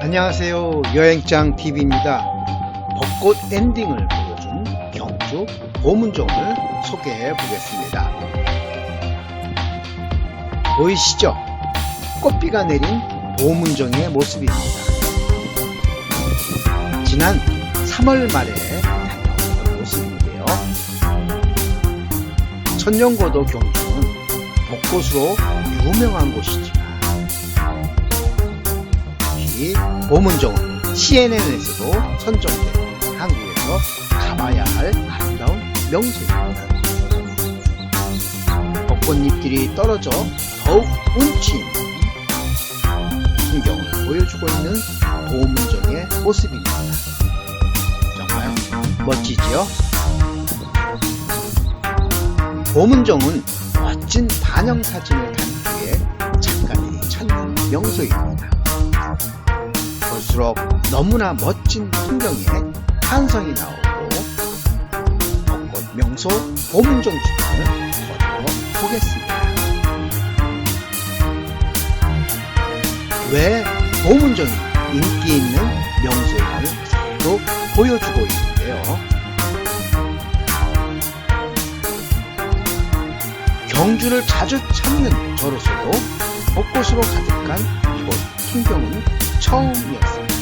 안녕하세요. 여행장 TV입니다. 벚꽃 엔딩을 보여준 경주 보문종을 소개해 보겠습니다. 보이시죠? 꽃비가 내린 보문종의 모습입니다. 지난 3월 말에 다녀온 모습인데요. 천년고도 경주는 벚꽃으로 유명한 곳이지만 이 보문종은 CNN에서도 선정된 한국에서 가봐야 할 아름다운 명소입니다. 벚꽃잎들이 떨어져 더욱 운치 있는 풍경을 보여주고 있는 보문종의 모습입니다. 정말 멋지지요? 보문종은 멋진 반영 사진을 담기에 작가들이 찾는 명소입니다. 볼수록 너무나 멋진 풍경에 탄성이 나오고 벚꽃 명소 보문종 주변을 걸어 보겠습니다. 왜 보문종이 인기 있는 명소임을 또 보여주고 있는데요. 경주를 자주 찾는 저로서도 벚꽃으로 가득한 이곳 풍경은 처음이었습니다.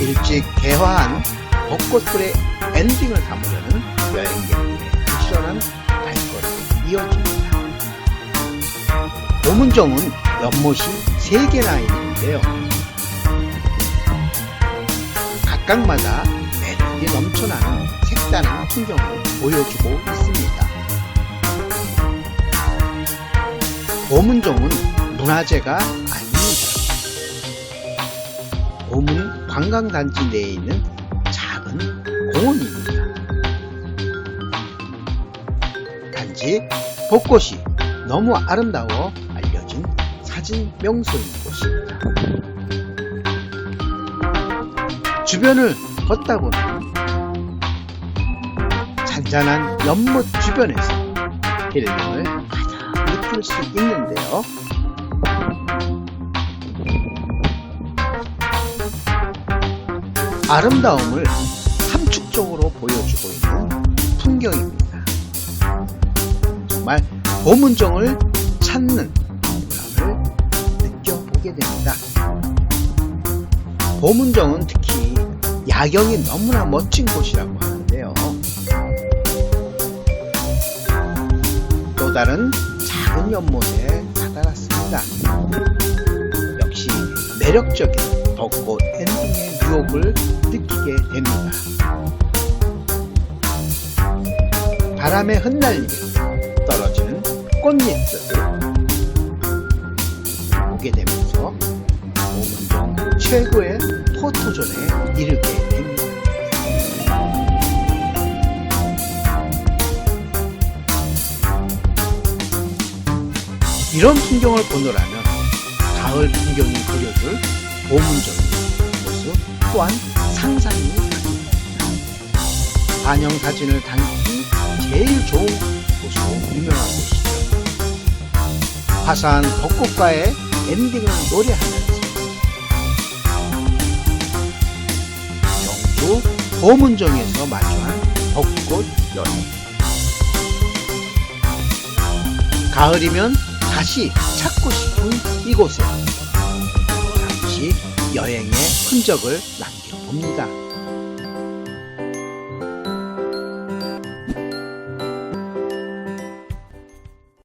일찍 개화한 벚꽃들의 엔딩을 담으려는 여행객들의 부지런한 발걸음이 이어집니다. 보문정은 연못이 3개나 있는데요. 각각마다 매력이 넘쳐나는 색다른 풍경을 보여주고 있습니다. 보문정은 문화재가 아닙니다. 보문 관광단지 내에 있는 작은 공원입니다. 단지 벚꽃이 너무 아름다워 사진 명소인 곳입니다. 주변을 걷다 보면 잔잔한 연못 주변에서 힐링을 가장 느낄 수 있는데요. 아름다움을 함축적으로 보여주고 있는 풍경입니다. 정말 보문정을 찾는 느껴보게 됩니다. 보문정은 특히 야경이 너무나 멋진 곳이라고 하는데요. 또 다른 작은 연못에 다다랐습니다. 역시 매력적인 벚꽃 엔딩의 유혹을 느끼게 됩니다. 바람에 흩날리며 떨어지는 꽃잎들을 보게 오문정 최고의 포토존에 이르게 됩니다. 이런 풍경을 보느라면 가을 풍경이 그려줄 보문정의 모습 또한 상상이 가능합니다. 반영 사진을 담기 제일 좋은 곳으로 유명한 곳이죠. 화사한 벚꽃과의 엔딩을 노래하면 보문정에서 마주한 벚꽃 여행 가을이면 다시 찾고 싶은 이곳에 잠시 여행의 흔적을 남겨봅니다.